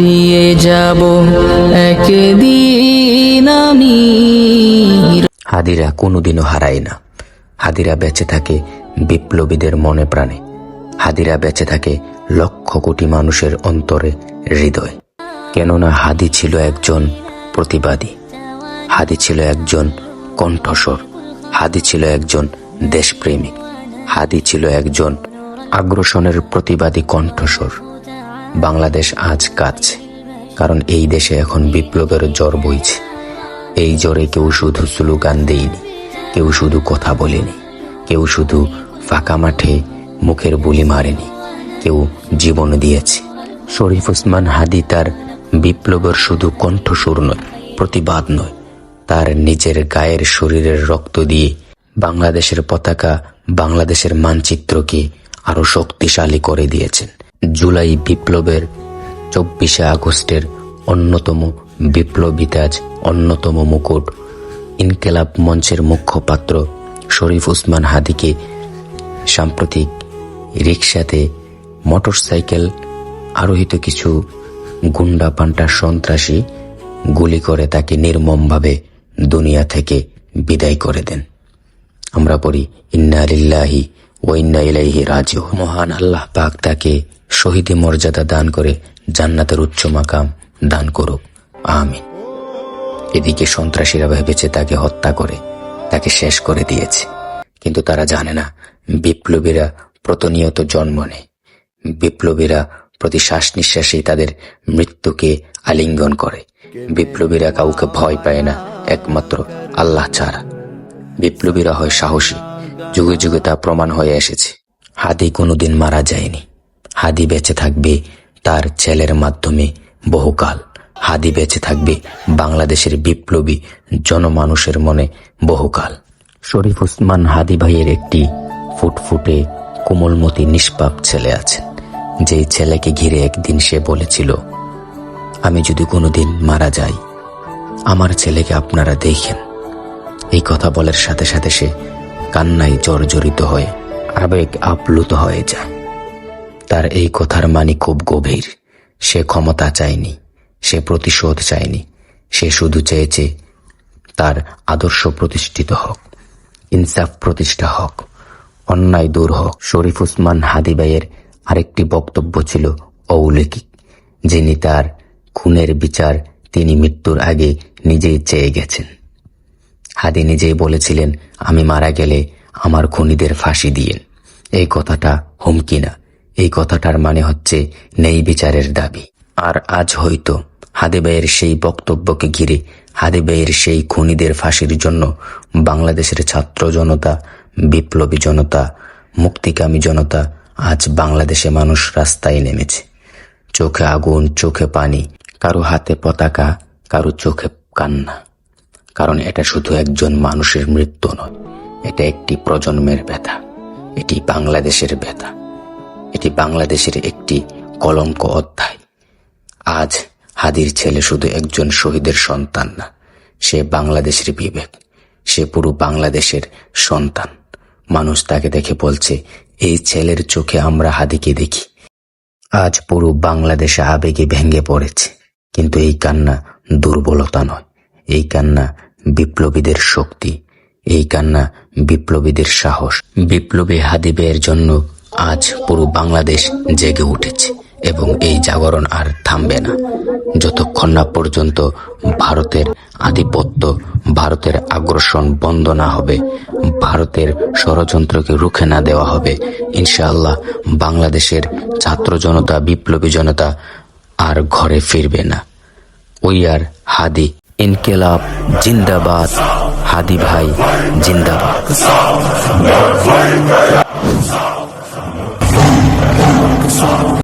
হারিয়ে যাব একদিন আমি। হাদিরা কোনোদিনও হারায় না। হাদিরা বেঁচে থাকে বিপ্লবীদের মনে প্রাণে। হাদিরা বেঁচে থাকে লক্ষ কোটি মানুষের অন্তরে হৃদয়। কেননা হাদি ছিল একজন প্রতিবাদী। হাদি ছিল একজন কণ্ঠস্বর। হাদি ছিল একজন দেশপ্রেমিক। হাদি ছিল একজন আগ্রাসনের প্রতিবাদী কণ্ঠস্বর। বাংলাদেশ আজ কাঁদছে, কারণ এই দেশে এখন বিপ্লবের জ্বর বইছে। এই জ্বরে কেউ শুধু স্লোগান দেয়নি, কেউ শুধু কথা বলেনি, কেউ শুধু ফাঁকা মাঠে মুখের বুলি মারেনি, কেউ জীবন দিয়েছে। শরীফ ওসমান হাদি তার বিপ্লবের শুধু কণ্ঠস্বর নয়, প্রতিবাদ নয়, তার নিজের গায়ের শরীরের রক্ত দিয়ে বাংলাদেশের পতাকা বাংলাদেশের মানচিত্রকে আরও শক্তিশালী করে দিয়েছেন। জুলাই বিপ্লবের চব্বিশে আগস্টের অন্যতম বিপ্লবী তাজ অন্যতম মুকুট। ইনকেলাব মঞ্চের মুখপাত্র শরীফ উসমান হাদিকে সাম্প্রতিক রিকশাতে মোটরসাইকেল আরোহিত কিছু গুন্ডা পান্টা সন্ত্রাসী গুলি করে তাকে নির্মমভাবে দুনিয়া থেকে বিদায় করে দেন। আমরা পড়ি, ইন্না লিল্লাহি ও ইন্না ইলাইহি রাজিউ মহান আল্লাহ পাক তাকে শহীদি মর্যাদা দান করে জান্নাতের উচ্চ মাকাম দান করুক। আমিন। এদিকে সন্ত্রাসীরা ভেবেছে তাকে হত্যা করে, তাকে শেষ করে দিয়েছে। কিন্তু তারা জানে না, বিপ্লবীরা প্রতিনিয়ত জন্ম নেয়। বিপ্লবীরা প্রতি শ্বাস নিঃশ্বাসেই তাদের মৃত্যুকে আলিঙ্গন করে। বিপ্লবীরা কাউকে ভয় পায় না, একমাত্র আল্লাহ ছাড়া। বিপ্লবীরা হয় সাহসী, যুগে যুগে তা প্রমাণ হয়ে এসেছে। হাদি কোনোদিন মারা যায়নি। হাদি বেঁচে থাকবে তার ছেলের মাধ্যমে বহুকাল। হাদি বেঁচে থাকবে বাংলাদেশের বিপ্লবী জনমানুষের মনে বহুকাল। শরীফ উসমান হাদি ভাইয়ের একটি ফুটফুটে কোমলমতি নিষ্পাপ ছেলে আছেন। যেই ছেলেকে ঘিরে একদিন সে বলেছিল, আমি যদি কোনোদিন মারা যাই, আমার ছেলেকে আপনারা দেখেন। এই কথা বলার সাথে সাথে সে কান্নায় জর্জরিত হয়ে আবেগ আপ্লুত হয়ে যায়। তার এই কথার মানে খুব গভীর। সে ক্ষমতা চায়নি, সে প্রতিশোধ চায়নি, সে শুধু চেয়েছে তার আদর্শ প্রতিষ্ঠিত হোক, ইনসাফ প্রতিষ্ঠা হোক, অন্যায় দূর হোক। শরীফ উসমান হাদিবাইয়ের আরেকটি বক্তব্য ছিল অলৌকিক যিনি তার খুনের বিচার তিনি মৃত্যুর আগে নিজেই চেয়ে গেছেন। হাদি নিজেই বলেছিলেন, আমি মারা গেলে আমার খুনিদের ফাঁসি দিয়েন। এই কথাটা হুমকি না। এই কথাটার মানে হচ্ছে নেই বিচারের দাবি। আর আজ হয়তো হাদিবাইয়ের সেই বক্তব্যকে ঘিরে হাদিবাইয়ের সেই খুনিদের ফাঁসির জন্য বাংলাদেশের ছাত্র জনতা, বিপ্লবী জনতা, মুক্তিকামী জনতা আজ বাংলাদেশে মানুষ রাস্তায় নেমেছে। চোখে আগুন, চোখে পানি, কারও হাতে পতাকা, কারও চোখে কান্না। কারণ এটা শুধু একজন মানুষের মৃত্যু নয়, এটা একটি প্রজন্মের ব্যথা, এটি বাংলাদেশের ব্যথা। এটি বাংলাদেশের একটি কলঙ্ক অধ্যায়। আজ হাদির ছেলে শুধু একজন শহীদের সন্তান না, সে বাংলাদেশের বিবেক, সে পুরো বাংলাদেশের সন্তান। মানুষ তাকে দেখে বলছে, এই ছেলের চোখে আমরা হাদিকে দেখি। আজ পুরো বাংলাদেশে আবেগে ভেঙে পড়েছে। কিন্তু এই কান্না দুর্বলতা নয়, এই কান্না বিপ্লবীদের শক্তি, এই কান্না বিপ্লবীদের সাহস। বিপ্লবী হাদিবের জন্য আজ পুরো বাংলাদেশ জেগে উঠেছে এবং এই জাগরণ আর থামবে না। যতক্ষণ না পর্যন্ত ভারতের আধিপত্য, ভারতের আগ্রাসন বন্ধ না হবে, ভারতের ষড়যন্ত্রকে রুখে না দেওয়া হবে, ইনশাআল্লাহ বাংলাদেশের ছাত্র জনতা, বিপ্লবী জনতা আর ঘরে ফিরবে না। উই আর হাদি ইনকেলাব জিন্দাবাদ। হাদি ভাই, জিন্দাবাদ। song.